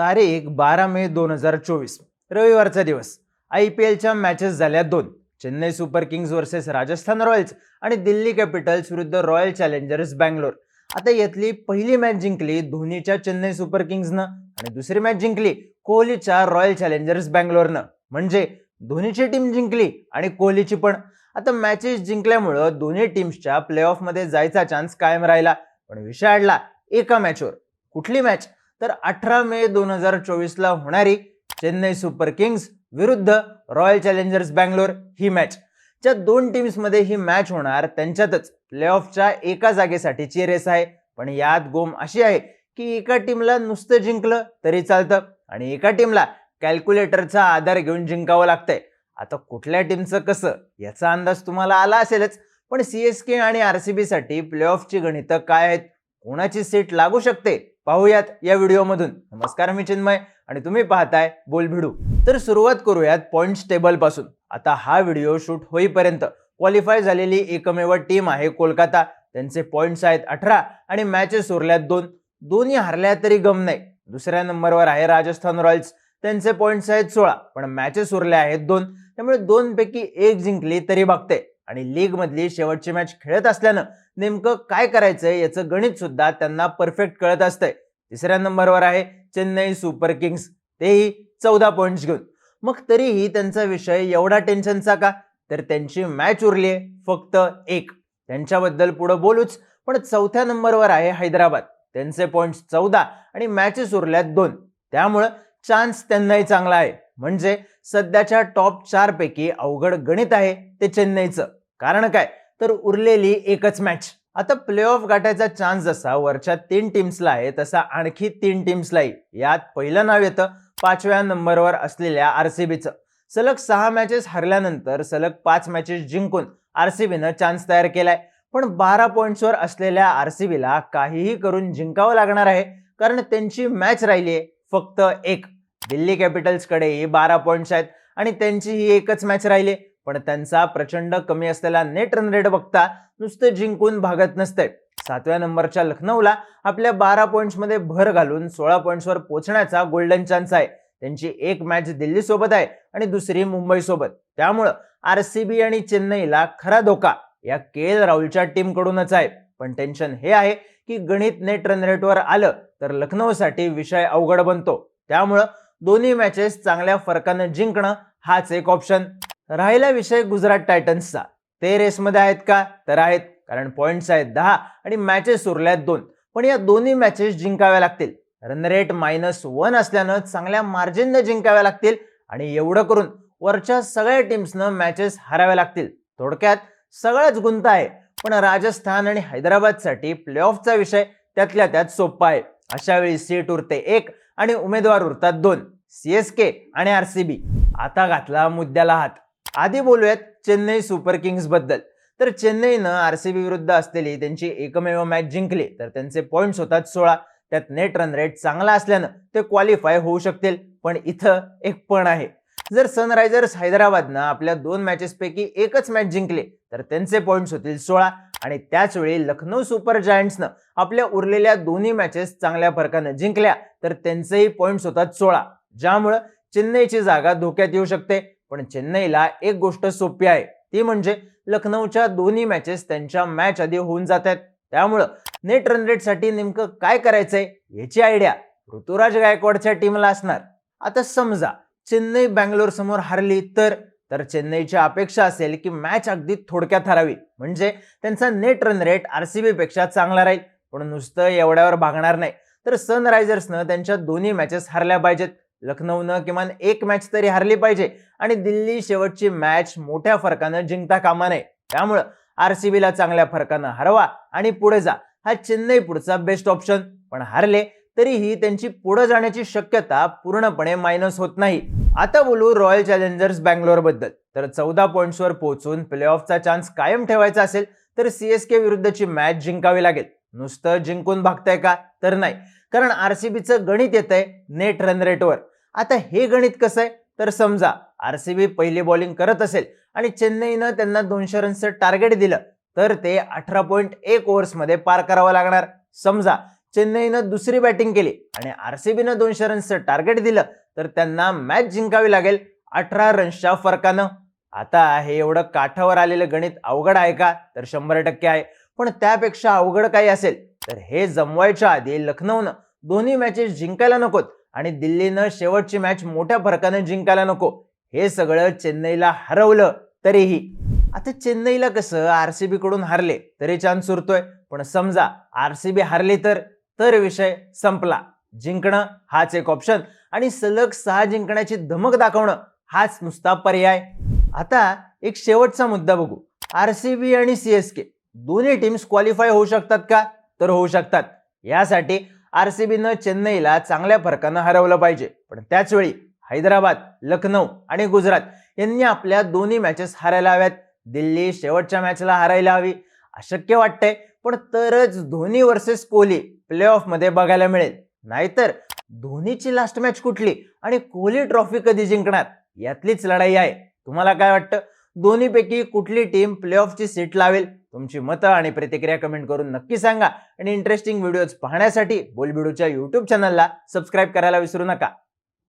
तारीख बारा मे दोन हजार चोवीस. रविवारचा दिवस. आय पी एलच्या मॅचेस झाल्या दोन. Chennai Super Kings versus Rajasthan Royals आणि दिल्ली कॅपिटल्स विरुद्ध रॉयल चॅलेंजर्स बँगलोर. आता यातली पहिली मॅच जिंकली धोनीच्या चेन्नई सुपर किंग्जनं आणि दुसरी मॅच जिंकली कोहलीच्या रॉयल चॅलेंजर्स बँगलोरनं. म्हणजे धोनीची टीम जिंकली आणि कोहलीची पण. आता मॅचेस जिंकल्यामुळं दोन्ही टीम्सच्या प्लेऑफमध्ये जायचा चान्स कायम राहिला. पण विषय अडला एका मॅचवर कुठली मॅच तर अठरा मे दोन हजार चोवीसला होणारी चेन्नई सुपर किंग्स विरुद्ध रॉयल चॅलेंजर्स बँगलोर ही मॅच ज्या दोन टीम्समध्ये ही मॅच होणार त्यांच्यातच प्लेऑफच्या एका जागेसाठीची रेस आहे. पण यात गोम अशी आहे की एका टीमला नुसतं जिंकलं तरी चालतं आणि एका टीमला कॅल्क्युलेटरचा आधार घेऊन जिंकावं लागतंय. आता कुठल्या टीमचं कसं याचा अंदाज तुम्हाला आला असेलच पण सी एस के आणि आर सी बीसाठी प्लेऑफची गणितं काय आहेत कोणाची सीट लागू शकते? पाहूयात या व्हिडिओमधून. नमस्कार मी चिन्मय आणि तुम्ही पाहताय बोल भिडू तर सुरुवात करूयात पॉईंट्स टेबलपासून आता हा व्हिडिओ शूट होईपर्यंत क्वालिफाय झालेली एकमेव टीम आहे कोलकाता. त्यांचे पॉईंट्स आहेत अठरा आणि मॅचेस उरल्यात दोन. दोन्ही हरल्या तरी गम नाही. दुसऱ्या नंबरवर आहे राजस्थान रॉयल्स. त्यांचे पॉईंट्स आहेत सोळा पण मॅचेस उरल्या आहेत दोन. त्यामुळे दोनपैकी एक जिंकली तरी बघते आणि लीगमधली शेवटची मॅच खेळत असल्यानं नेमकं काय करायचंय याचं गणित सुद्धा त्यांना परफेक्ट कळत असतंय. तिसऱ्या नंबरवर आहे चेन्नई सुपर किंग्स. तेही चौदा पॉईंट्स घेऊन. मग तरीही त्यांचा विषय एवढा टेन्शनचा का? तर त्यांची मॅच उरली फक्त एक. त्यांच्याबद्दल पुढं बोलूच. पण चौथ्या नंबरवर आहे हैदराबाद. त्यांचे पॉईंट्स चौदा आणि मॅचेस उरल्यात दोन. त्यामुळं चान्स त्यांनाही चांगला आहे. म्हणजे सध्याच्या टॉप चार पैकी अवघड गणित आहे ते चेन्नईचं. कारण काय? तर उरलेली एकच मॅच आता प्ले ऑफ गाठायचा चान्स जसा वरच्या तीन टीम्सला आहे तसा आणखी तीन टीम्सलाही यात पहिलं नाव येतं पाचव्या नंबरवर असलेल्या आरसीबीचं सलग सहा मॅचेस हरल्यानंतर सलग पाच मॅचेस जिंकून आरसीबीनं चान्स तयार केलाय. पण बारा पॉईंट्सवर असलेल्या आरसीबीला काहीही करून जिंकावं लागणार आहे. कारण त्यांची मॅच राहिली आहे फक्त एक. दिल्ली कॅपिटल्सकडेही बारा पॉईंट्स आहेत आणि त्यांची ही एकच मॅच राहिली. पण त्यांचा प्रचंड कमी असलेला नेट रन रेट बघता नुसतं जिंकून भागत नसते. सातव्या नंबरच्या लखनौला आपल्या बारा पॉईंट्समध्ये भर घालून सोळा पॉईंट्सवर पोहोचण्याचा गोल्डन चान्स आहे. त्यांची एक मॅच दिल्ली सोबत आहे आणि दुसरी मुंबई सोबत त्यामुळं आर सी बी आणि चेन्नईला खरा धोका या के एल राहुलच्या टीमकडूनच आहे. पण टेन्शन हे आहे की गणित नेट रन रेटवर आलं तर लखनौसाठी विषय अवघड बनतो. त्यामुळं दोन्ही मॅचेस चांगल्या फरकानं जिंकणं हाच एक ऑप्शन राहिला विषय गुजरात टायटन्सचा ते रेसमध्ये आहेत का? तर आहेत कारण पॉईंट्स आहेत दहा आणि मॅचेस उरल्यात दोन. पण या दोन्ही मॅचेस जिंकाव्या लागतील. रन रेट मायनस वन असल्यानं चांगल्या मार्जिननं जिंकाव्या लागतील आणि एवढं करून वरच्या सगळ्या टीम्सनं मॅचेस हाराव्या लागतील. थोडक्यात सगळंच गुंत आहे पण राजस्थान आणि हैदराबादसाठी प्लेऑफचा विषय त्यातल्या त्यात सोपा आहे. अशा वेळी सीट उरते एक आणि उमेदवार उरतात दोन. सी एस के आणि आर सी बी. आता घातला मुद्द्याला हात. आधी बोलूयात चेन्नई सुपर किंग्सबद्दल. तर चेन्नईनं आर सी बी विरुद्ध असलेली त्यांची एकमेव मॅच जिंकली. तर त्यांचे पॉईंट्स होतात सोळा. त्यात नेट रन रेट चांगला असल्यानं ते क्वालिफाय होऊ शकतील. पण इथं एक पण आहे. जर सनरायझर्स हैदराबादनं आपल्या दोन मॅचेसपैकी एकच मॅच जिंकले तर त्यांचे पॉईंट्स होतील सोळा. आणि त्याचवेळी लखनौ सुपर जायंट्सनं आपल्या उरलेल्या दोन्ही मॅचेस चांगल्या फरकानं जिंकल्या तर त्यांचेही पॉईंट्स होतात सोळा. ज्यामुळं चेन्नईची जागा धोक्यात येऊ शकते. पण चेन्नईला एक गोष्ट सोपी आहे ती म्हणजे लखनौच्या दोन्ही मॅचेस त्यांच्या मॅच आधी होऊन जात आहेत त्यामुळं नेट रन रेटसाठी नेमकं काय करायचंय याची आयडिया ऋतुराज गायकवाडच्या टीमला असणार. आता समजा चेन्नई बँगलोर समोर हारली तर तर चेन्नईची अपेक्षा असेल की मॅच अगदी थोडक्यात हरावी. म्हणजे त्यांचा net run rate R C बीपेक्षा चांगला राहील. पण नुसतं एवढ्यावर भागणार नाही. तर सनरायझर्सनं त्यांच्या दोन्ही मॅचेस हरल्या पाहिजेत. लखनौनं किमान एक मॅच तरी हरली पाहिजे. आणि दिल्ली शेवटची मॅच मोठ्या फरकानं जिंकता कामा नये. त्यामुळं आर सी बीला चांगल्या फरकानं हरवा आणि पुढे जा. हा चेन्नई पुढचा बेस्ट ऑप्शन पण हरले तरीही त्यांची पुढे जाण्याची शक्यता पूर्णपणे मायनस होत नाही. आता बोलू रॉयल चॅलेंजर्स बँगलोरबद्दल. तर चौदा पॉईंट्सवर पोहोचून प्लेऑफचा चान्स कायम ठेवायचा असेल तर सीएसके विरुद्धची मॅच जिंकावी लागेल. नुसतं जिंकून भागताय का? तर नाही. कारण आरसीबीचं गणित येत आहे नेट रन रेटवर आता हे गणित कसं आहे? तर समजा आरसीबी पहिली बॉलिंग करत असेल आणि चेन्नईनं त्यांना दोनशे रन्सचं टार्गेट दिलं तर ते अठरा पॉईंट एक ओव्हर्समध्ये पार करावं लागणार. समजा चेन्नईनं दुसरी बॅटिंग केली आणि आरसीबीनं दोनशे रन्सचं टार्गेट दिलं तर त्यांना मॅच जिंकावी लागेल. अठरा रन्सच्या फरकानं. आता हे एवढं काठावर आलेलं गणित अवघड आहे का? तर शंभर टक्के आहे. पण त्यापेक्षा अवघड काही असेल तर हे जमवायच्या आधी लखनौनं दोन्ही मॅचेस जिंकायला नकोत आणि दिल्लीनं शेवटची मॅच मोठ्या फरकानं जिंकायला नको. हे सगळं चेन्नईला हरवलं तरीही. आता चेन्नईला कसं आरसीबी कडून हारले तरी चान्स उरतोय. पण समजा आरसीबी हारली तर तर विषय संपला. जिंकणं हाच एक ऑप्शन आणि सलग सहा जिंकण्याची धमक दाखवणं हाच नुसता पर्याय. आता एक शेवटचा मुद्दा बघू. आर सी बी आणि सी एस के दोन्ही टीम्स क्वालिफाय होऊ शकतात का? तर होऊ शकतात. यासाठी आर सी बीनं चेन्नईला चांगल्या फरकानं हरवलं पाहिजे. पण त्याचवेळी हैदराबाद लखनौ आणि गुजरात यांनी आपल्या दोन्ही मॅचेस हारायला हव्यात. दिल्ली शेवटच्या मॅचला हारायला हवी. अशक्य वाटतंय. पण तरच धोनी वर्सेस कोहली प्ले ऑफमध्ये बघायला मिळेल. नाहीतर धोनीची लास्ट मॅच कुठली आणि कोहली ट्रॉफी कधी जिंकणार? यातलीच लढाई आहे. तुम्हाला काय वाटतं? दोन्हीपैकी कुठली टीम प्ले ऑफची सीट लावेल? तुमची मतं आणि प्रतिक्रिया कमेंट करून नक्की सांगा. आणि इंटरेस्टिंग व्हिडिओज पाहण्यासाठी बोलबिडूच्या यूट्यूब चॅनलला सबस्क्राईब करायला विसरू नका.